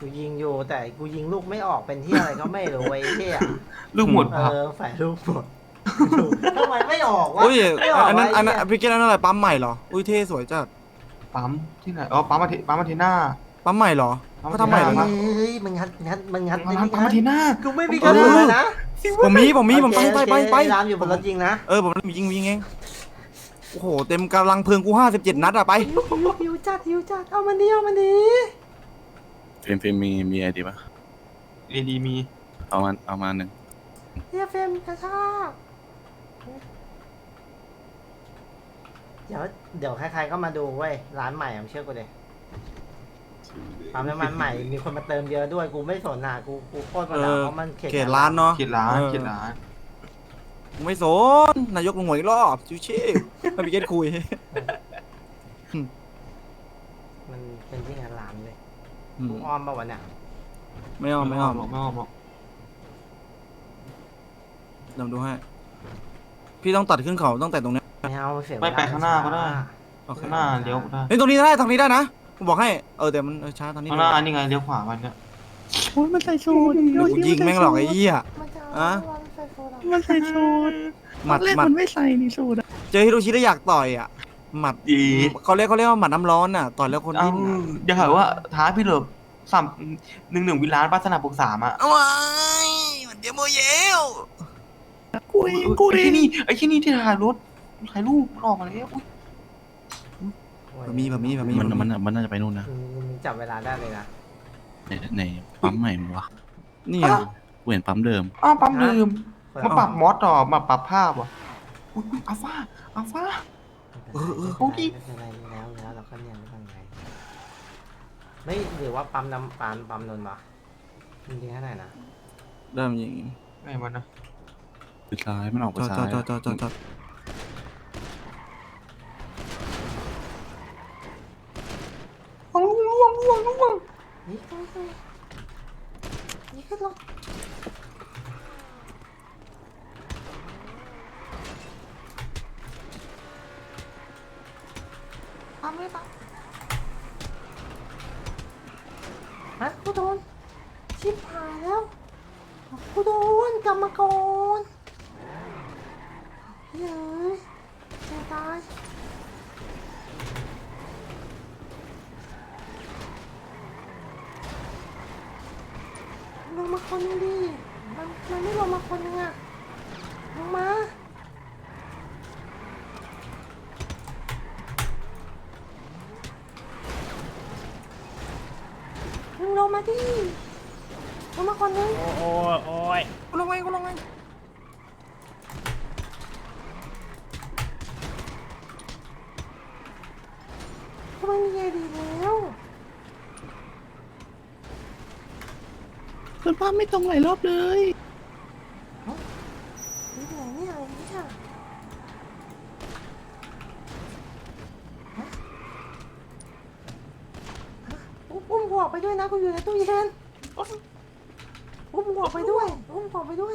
กูยิงอยู่แต่กูยิงลูกไม่ออกเป็นที่อะไรก็ไม่รู้ไอ้เที่ยลูกหมดเอครับอฝ่ายลูกหมดทำไมไม่ออกวะอุ้ยไม่ออกอันนั้นวะอันนั้นไเหี้ยพี่เกตอันนั้นอะไรปั๊มใหม่เหรออุ้ยเท่สวยจัดปั๊มที่ไหนอ๋อปั๊มมาทีปั๊มมาทีหน้า ปั๊มใหม่เหรอปั๊มเขาทำใหม่ปั๊แล้วมนะเฮ้ยมันงัดงัดมันงัดปั๊มปั๊มมาทีหน้า กูไม่มีกระสุนเลยนะผมมีผมมีผมไปโอเคไปไปไปโอเครามอยู่บนรถยิงนะเออผมยิงยิงเองโอ้โหเต็มกำลังเพลิงกูห้าสิบเจ็ดนัดอะไป หิวหิวหิวจัดหิวจัดเอามันดีเอามันดีเฟรมเฟรมมีมีไอดีปะเอดีมีเอามาเอามาหนึ่งเฮียเฟรมกระชากเดี๋ยวเดี๋ยวใครๆก็มาดูเว้ยร้านใหม่ผมเชื่อกูเลยปั๊มน้ำมันใหม่มีคนมาเติมเยอะด้วยกูไม่สนอะกูกูโคตรมาด่าเออเพราะมันเขตเขตร้านเนาะเขียนร้านเออเขียนร้านไม่สนนายกลงหวยอีกรอบชิวๆให้พี่เกตคุย มันเป็นที่งานร้านเลย อืมกูอ้อมปะวันเนี่ยไม่เอาไม่เอาหรอกไม่เอาหรอกเดี๋ยวดูให้ พี่ต้องตัดขึ้นเขาตั้งแต่ตรงเนี้ยไม่เอาเสียเวไปลไปข้างหน้าก็ได้ โอเคข้างหน้าเลี้ยวได้เฮ้ยตรงนี้ได้ทางนี้ได้นะผมบอกให้เออแต่มันเออช้าทางนี้ข้างหน้านี่ไงเลี้ยวขวามันเนี่ยโอ้ยมันใส่ชูดเดี๋ยวกูยิงแม่งหรอกไอ้เหี้ย มันจะอะเอาวันไฟโฟร์มันใส่ชูดหมัดแรกหมัดมันไม่ใส่นี่สูดอะเจอฮิโรชิแล้วอยากต่อยอะ หมัดดี เขาเรียกเขาเรียกว่าหมัดน้ำร้อนอะต่อยแล้วคนเอ้าดิ้นอะอย่าหาว่าท้าพี่เหลิบสามหนึ่งหนึ่งวิล้านป้าสนามปรึกษามอะเอาไว้มันเดี๋ยวโมเยลกูเองกูเอไอ้งที่นี่ไอ้ที่นี่ที่ถ่ายรถถ่ายรูปมันออกมาแล้วอุ๊ยแบบมีแบบมีแบบมีมันมันมันน่าจะไปนู่นนะมึงจับเวลาได้เลยนะ ในในปั๊มใหม่มั้งวะนี่อะกูเห็นปั๊มเดิม อ้าวปั๊มลืมคนมาละปรับมอสต่อมาปรับภาพว่ะอุ้ยอุ๊ยอัลฟาอัลฟา เออเออเอาดิไม่เป็นไรแล้วแล้วเราก็เนี่ยไม่เป็นไรไม่หรือว่าปั๊มน้ำปั๊มปั๊มนนท์วะจริงๆเท่าไหร่นะเริ่มยิงไงมันนะไปซ้ายมันออกไปจอดซ้ายจอดจอดจอดจอดล่วงล่วงล่วงล่วงนี่ขึ้นขึ้นนี่ขึ้นรถ ปั๊มเลยปั๊มฮะกูโดน ชิบหายแล้วกูโดนกลับมก่อนเฮ้ยจะตายลงมาคนนึงดิมันมันไม่ลงมาคนนึงอะลงมามึง ลงมาดิลงมาคนนึงโอ้ยโอ้ยลงไงกูลงไงทำไมมีไอดีแล้วส่วนภาพไม่ตรงหลายรอบเลย นี่ไหนเนี่อะไรนี่ยฮะฮะอุ้มอุ้มหัว ไปด้วยนะกูอยู่ในตู้เย็นอุ้มหัวไปด้วยอุ้มหัวไปด้วย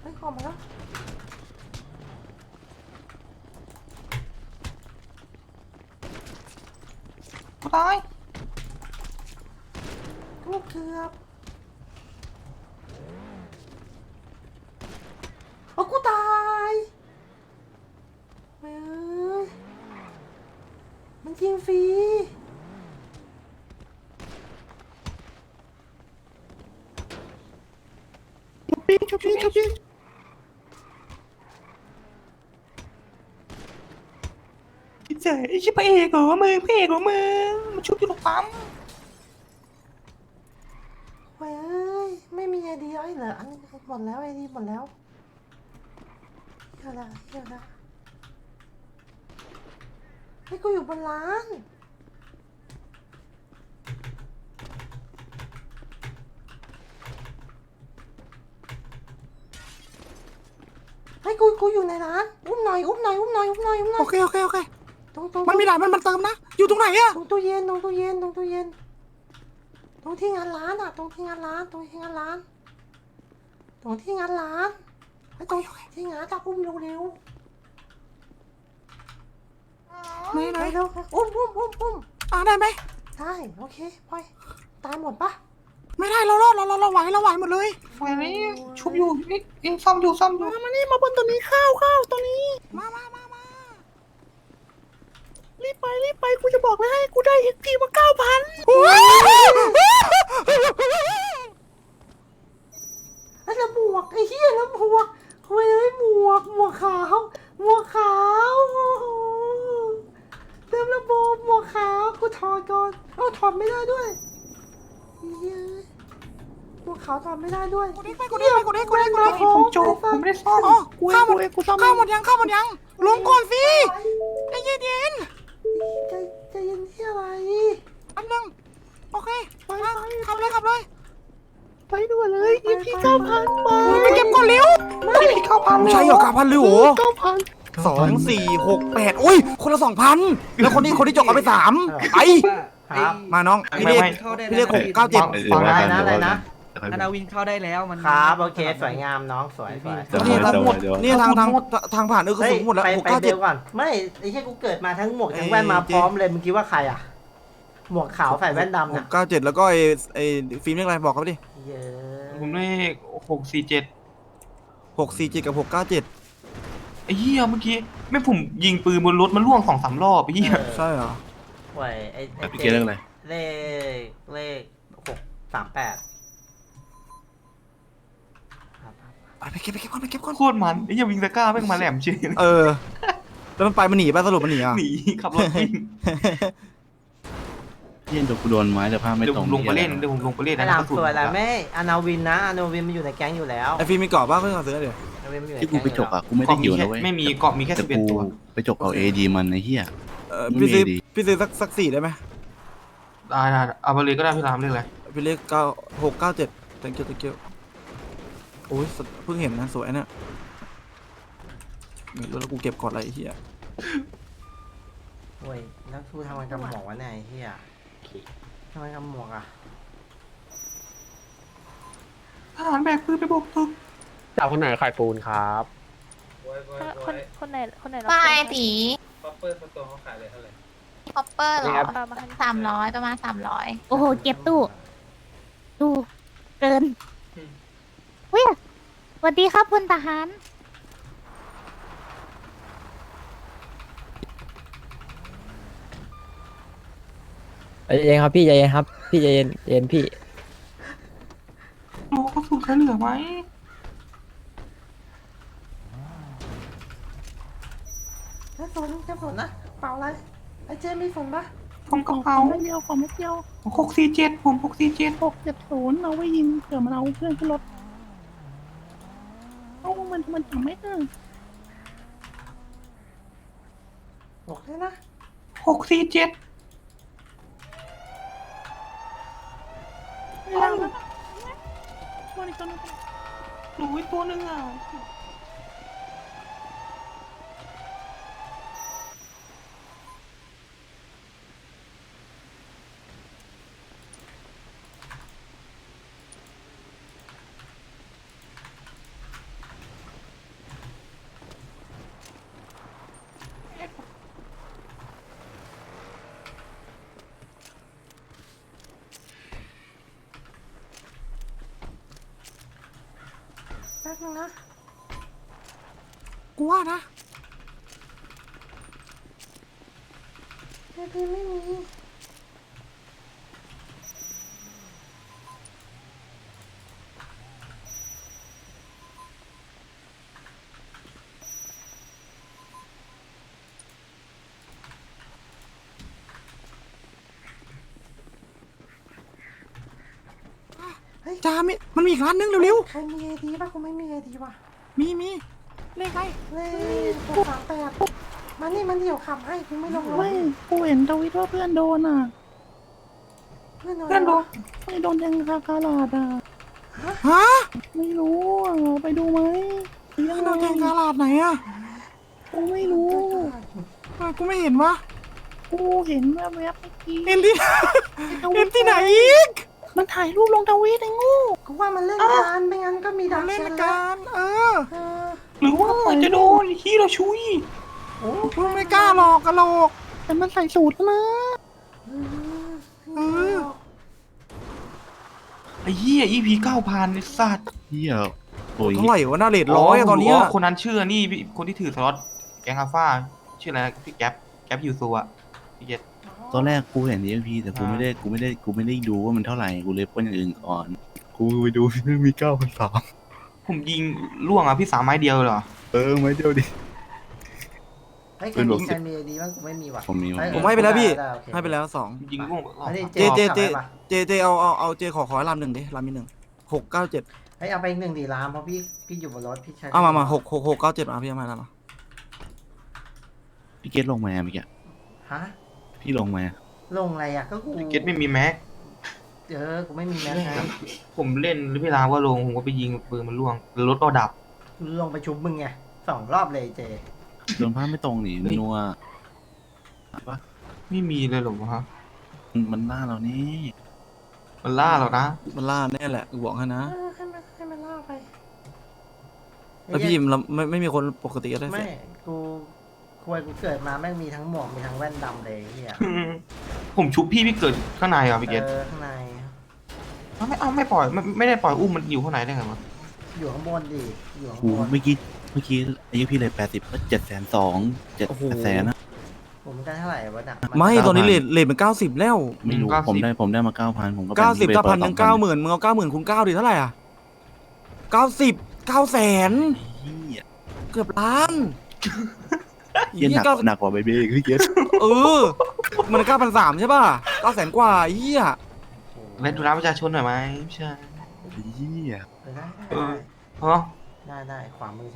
ไปขอมาแล้วกูตายกูเกือบโอ้กูตายเฮ้ยมันยิงฟรี ชุ บปี้ชุบปี้ชุบปี้เจ๋ไอ้ชิบะเอกเหรอมึงพระเอกเหรอมึงมาชุบอยู่ตรงปั๊มเฮ้ยไม่มีไอดีไอ้เหรออันนี้หมดแล้วไอดีหมดแล้วเดี๋ยวนะเดี๋ยวนะให้กูอยู่บนร้าน กูกูอยู่ในร้านอุ้มหน่อยอุ้มหน่อยอุ้มหน่อยอุ้มหน่อยอุ้มหน่อโอยเคโอเคโอเค ตรงตรงมันมีหลายมันมันเติมนะ อยู่ตรงไหนอะตรงตู้เย็นตรงตู้เย็นตรงตู้เย็น ตรงที่งานร้านอะ ตรงที่งานร้าน ตรงที่งานร้าน ตรงที่งานร้านไอ้ตรงที่งานจับอุ้มเร็วไหนๆไหนไปเร็วอุ้มอุ้มอุ้มอุ้มอ่าได้ไหมได้โอเคไปตายหมดปะ ไม่ได้เรารอดเราเราเราไหวเราไหวหมดเลยไฟนี้ชุบอยู่นี่ยังซ่อมอยู่ซ่อมอยู่มานี่มาบนตัวนี้ข้าวข้าวตัวนี้ มามามามารีบไปรีบไปกูจะบอกเลยให้กูได้เอ็กพีมาเก้าพันไอ้แล้วหมวกไอ้เหี้ยแล้วหมวกทำไมไม่หมวกหมวกขาวหมวกขาวโอ้โหเต็มระบบหมวกขาวกูถอดก่อนเอ้าถอดไม่ได้ด้วยเหี้ยหม วกขาวถอดไม่ได้ด้วยกูได้ไปกูได้ไปกูได้กูได้กูได้ผมโจกผมไม่ได้ซ่อมอ๋อข้าวหมดข้าวหมดยังข้าวหมดยังลงก่อนสิใจเย็นเย็นใจใจเย็นที่อะไร ๆอันนึงโอเคมาขับเลยขับเลยไปด่วนเลยอีพีเก้าพันไปไปเก็บก่อนเร็วไม่พี่เข้าพันเลยใช่เหรอเก้าพันเลยโหเก้าพันสองสี่หกแปดโอ้ย คนละสองพันแล้วคนนี้คนที่จบเอาไปสามไป ครับมาน้อง พี่เรียกเข้าได้พี่เรียกหกเก้าเจ็ด ฟังได้นะอะไรนะ นานาวินเข้าได้แล้วมันครับโอเคสวยงามน้องสวยสวยเดี๋ยวนี่ทางหมดเดี๋ยวนี่ทางทางทางผ่านเออคือเฮ้ยสูงหมดแล้วไปหกไปเก้าเบเจ็ดลก่อนไม่ไอ้แค่กูเกิดมาทั้งหมวกทั้งแว่นเอ้ยมาจริพงร้อมเลยมึงคิดว่าใครอะหมวกขาวใส่แว่นดำหน่ะกเก้าเจ็ดแล้วก็ไอ้ไอ้ฟิล์มเรียกอะไรบอกเขาไปดิเยอะผมเลขหกสี่เจ็ดหกสี่เจ็ดกับหกเก้าเจ็ดไอ้เหี้ยเมื่อกี้แม่ผมยิงปืนบนรถมันล่วงสองสามรอบไอ้เหี้ยใช่เหรอโอ้ยไอ้ไอ้พี่เกดเรื่องอะไรเลขเลขหกสามแปด ไปไปเก็บไปเก็บก่อนไปเก็บก่อนโคตรมันไอ้เหี้ยวิงตะกร้าแม่งมาแหลมเฉยเออ แล้วมันไปมันหนีป่ะสรุปมันหนีอะหนีขับรถยิงเย็นตัวกูโดนไม้แต่ผ้าไม่เดี๋ยวตผรงมลงไปเล่นเดี๋ยวผมลงไปเล่นไอ้นะลำสวยแล้วไม่อานาวินนะอานาวินมันอยู่ในแก๊งอยู่แล้วไอ้ฟิล์มมีเกาะบ้างเพื่อนขอซื้อเดี๋ยวอานาวินมันอยู่ในที่กูแก๊งไปอยู่จกแล้วอะกูไม่ได้เกาะเกี่ยวมีนะแค่เว้ยไม่มีเกาะมีแค่แต่สิบเอ็ดกูตัว ไปจกเอาเอดีมันไอ้เหี้ย เออพี่ซื้อไม่มีดีพี่ซื้อสักสักสี่ได้ไหมได้ได้เอาไปเลยก็ได้พี่รามเรียกอะไรพี่เรียกเก้าหกเก้าเจ็ด thank you thank you โอ้ยเพิ่งเห็นนะสวยเนี่ยไม่รู้แล้วกูเก็บก่อนอะไรไอ้เหี้ยโอ้ยแล้วกูทำไมกับหมวกวะเนี่ยไอ้เหี้ยทำไมกับหมวกอะทหารแบกปืนไปโบกตึกจับคนไหนขายปูนครับ คนคนไหนคนไหนปลายตีป๊อปเปอร์ตัวเขาขายเลยเท่าไหร่คอปเปอร์เหรอเออมาทางนี้สามร้อยประมาณสามร้อยโอ้โห เก็บตู้ดูเกิน เฮ้ยสวัสดีครับพลทหาร ใจเย็นครับพี่ใจเย็นครับ พี่ใจเย็นใจเย็นพี่ โอ้ก็สูงใช้เหลือไหมแค่ฝนแค่ฝนนะเปล่าอะไร ไอ้เจมีฝนปะผมกระเป๋าไม่เดียวขอไม่เดียวหกสี่เจ็ดผมหกสี่เจ็ดหกเจ็ดศูนย์เอาไว้ยิงเผื่อมันเอาเพื่อนขึ้นรถเอา มันมันทำไม่ได้บอกเลยนะหกสี่เจ็ดไม่ได้นะตัวนี้ตัวนี้หนูอีกตัวหนึงอะ ป๊บนึงนะกูว่านะเอพีไม่มี จ้ามีมันมีอีกร้านนึงเร็วใครมีเอดีป่ะกูไม่มีเอดีว่ะๆมีมีเลขอะไรเลขหกสามแปดมานี่มันเดี่ยวขับให้กูไม่ลงรถไม่กูเห็นทวิตว่าเพื่อนโดนอะเพื่อนเพื่อนโดนไม่โดนยังคาคาลาดอะ ฮะไม่รู้อะไปดูไหมยังมันโดนแทงกาลาดไหนอะกูไม่รู้ เออกูไม่เห็นวะกูเห็นแวบๆเมื่อกี้เห็นที่ เห็นที่ไหนอีก มันถ่ายรูปลงทวิตไอ้งูกูว่ามันเล่นการไม่งั้นก็มีดักเล่นแชทละแล้วกัน เออ เออหรือว่าจะโดนฮีโรชุยมึงไม่กล้าหลอกกะโหลกแต่มันใส่สูตรแล้วนะเออเออไอ้เหี้ย EP เก้าพันไอ้สัตว์เฮียโอ้ยเท่าไหร่วะหน้าเลทร้อยอะตอนเนี้ยคนนั้นชื่อนี่พี่คนที่ถือสล็อตแกงอัลฟาชื่ออะไรนะพี่แก๊ปแก๊ปยูซูอะพี่เกต ตอนแรกกูเห็น EMP แต่กูไม่ได้กูไม่ได้กูไม่ได้ดูว่ามันเท่าไหร่กูเลยปล้นอย่างอื่นก่อนกูไปดูมีเก้าพันสามผมยิงล่วงอะพี่สามไม้เดียวเหรอ เออไม่เดียวดิ เฮ้ยเป็นแบบใครมีดีบ้างกูไม่มีว่ะผมมีเฮ้ยผมให้ไปแล้วพี่ ด้โอเคให้ไปแล้วสอง ยิงล่วงอันนี้เจเจเจ ขับได้ปะเจเจเอาเอาเอาเจขอขอให้ลำหนึ่งดิลำมีหนึ่งหกเก้าเจ็ดเฮ้ยเอาไปอีกหนึ่งดีรามเพราะพี่พี่อยู่บนรถพี่ใช้เอามามาหกหกหกเก้าเจ็ดมาพี่เอามาแล้วมาพี่เกตลงมาเมื่อกี้ฮะ พี่ลงมาลงอะไรอะก็กูพี่เกตไม่มีแม็ก เออกูไม่มีแม็กซ์ไงผมเล่นหรือพี่ลาว่าลงผมก็ไปยิงปืนมันล่วงรถก็ดับ กูลงไปชุบมึงไงสองรอบเลยเจ โดนภาพไม่ตรงนี่นัวไม่มีเลยเหรอฮะมันมันหน้าเรานี่มันล่าเรานะมันล่าแน่แหละกูบอกให้นะเออให้มันให้มันล่าไปแล้วพี่เราไม่ไม่มีคนปกติก็ได้ไม่ เสียกู ควยกูเกิดมาแม่งมีทั้งหมวกมีทั้งแว่นดำเลยไอ้เฮียผมชุบพี่พี่เกิดข้างในเหรอะพี่เกตเออข้างใน เอาไม่เอาไม่ปล่อยไม่ไม่ได้ปล่อยอุ้มมันอยู่ข้างในได้ไงวะอยู่ข้างบนดิอยู่ข้างกูบนเมื่อกี้เมื่อกี้อายุพี่เลยแปดสิบก็เจ็ดแสนสองเจ็ดแสนนะผมกันเท่าไหร่วะน่ะไม่9,000ตอนนี้เลทเลทมันเก้าสิบแล้วไม่รู้ผมได้ผมได้มาเก้าพันผมก็เก้าสิบไปเก้าพันปหล่นึ่อยงเก้าหมื่นมึงเอาเก้าหมื่นคูณเก้าดิเท่าไหร่อะเก้าสิบเก้าแสนเหี้ยเกือบล้าน เหี้ยหนักเก้าหนักกว่าเบเบ้อีกพี่เกตเออ มันเก้าพันสามใช่ป่ะเก้าแสนกว่าเฮียเล่นดูร้านประชาชนหน่อยไหมไม่ใช่เหี้ยเออได้เอได้อฮะ ได้ได้ขวามือ